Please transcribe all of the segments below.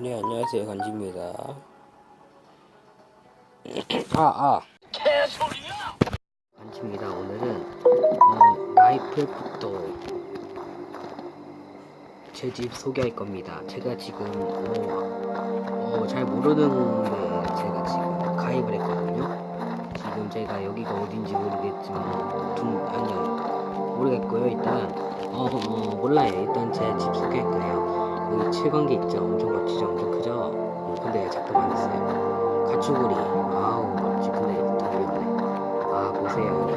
네, 안녕하세요. 간지입니다. 아, 아. 개소리야! 간지입니다. 오늘은, 음, 라이프부터 제 집 소개할 겁니다. 제가 지금, 어, 어, 잘 모르는 데, 제가 지금 가입을 했거든요. 지금 제가 여기가 어딘지 모르겠지만, 둔, 아니요. 모르겠고요. 일단, 어, 어, 몰라요. 일단 제 집 소개할 거예요. 여기 7관계 있죠? 엄청 멋지죠? 엄청 크죠? 어, 근데 작동 안 했어요. 가축우리. 아우, 멋지. 근데 더 위험해. 아, 보세요, 여기.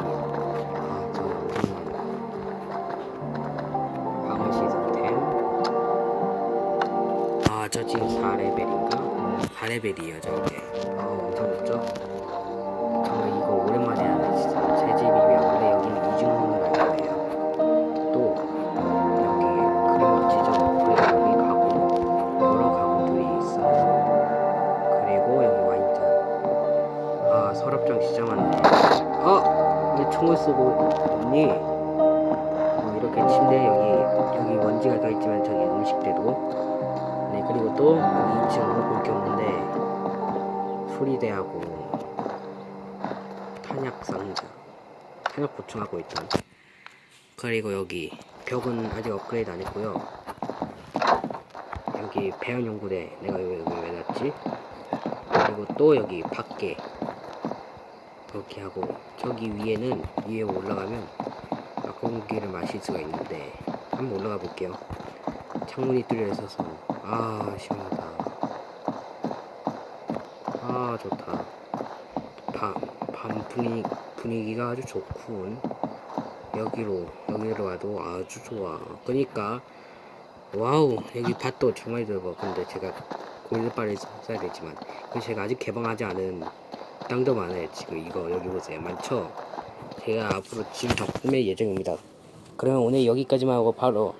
아, 저 엄청난. 방어 시스템. 아, 저 지금 4레벨인가? 4레벨이에요, 저 이제. 아우, 엄청 멋져? 총을 쓰고 있니? 어, 이렇게 침대 여기 여기 먼지가 껴있지만 저기 음식대도 네 그리고 또 여기 2층은 볼게 없는데 수리대하고 탄약 상자 탄약 보충하고 있던 그리고 여기 벽은 아직 업그레이드 안 했고요. 여기 배연 연구대 내가 여기 왜 놨지? 그리고 또 여기 밖에 이렇게 하고 저기 위에는 위에 올라가면 공기를 마실 수가 있는데 한번 올라가 볼게요. 창문이 뚫려 있어서 아 시원하다. 아 좋다. 밤, 밤 분위, 분위기가 아주 좋군. 여기로 여기로 와도 아주 좋아 그러니까 와우 여기 밭도 정말 넓어 근데 제가 골드바를 써야 되지만 그 제가 아직 개방하지 않은 땅도 많아요. 지금 이거 여기 보세요. 많죠 제가 앞으로 집더 꾸밀 예정입니다. 그러면 오늘 여기까지만 하고 바로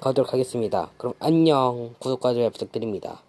가도록 하겠습니다. 그럼 안녕. 구독과 좋아요 부탁드립니다